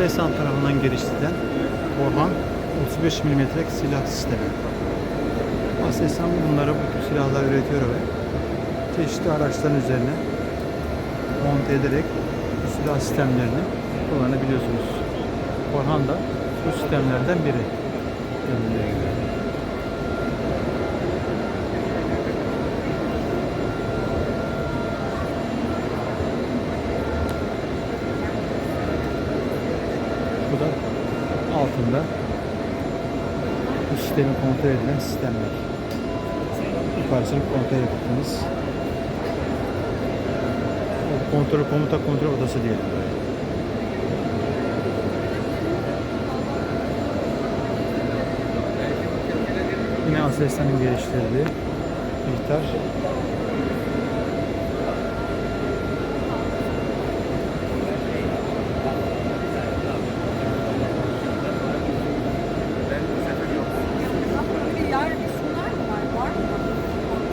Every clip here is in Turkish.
Aselsan tarafından geliştirilen Orhan 35 mm silah sistemi. Aselsan bunları bu tür silahlar üretiyor ve çeşitli araçların üzerine monte ederek bu silah sistemlerini kullanabiliyorsunuz. Orhan da bu sistemlerden biri. Gibi. Bu da altında bu sistemi kontrol edilen sistemler. Yukarısını kontrol ettiğiniz o kontrol komuta kontrol odası diyelim. Yine Aselsan'ın geliştirdiği ihtar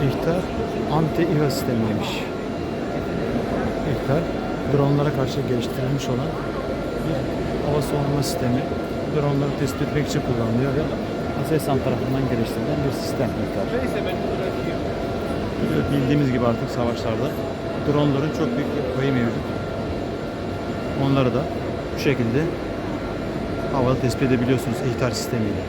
İhtar anti İHA sistemiymiş. İhtar dronlara karşı geliştirilmiş olan bir hava savunma sistemi. Dronları tespit etmek için kullanılıyor ve Aselsan tarafından geliştirilen bir sistem İhtar. Bildiğimiz gibi artık savaşlarda dronların çok büyük bir payı mevcut. Onları da bu şekilde havada tespit edebiliyorsunuz İhtar sistemiyle.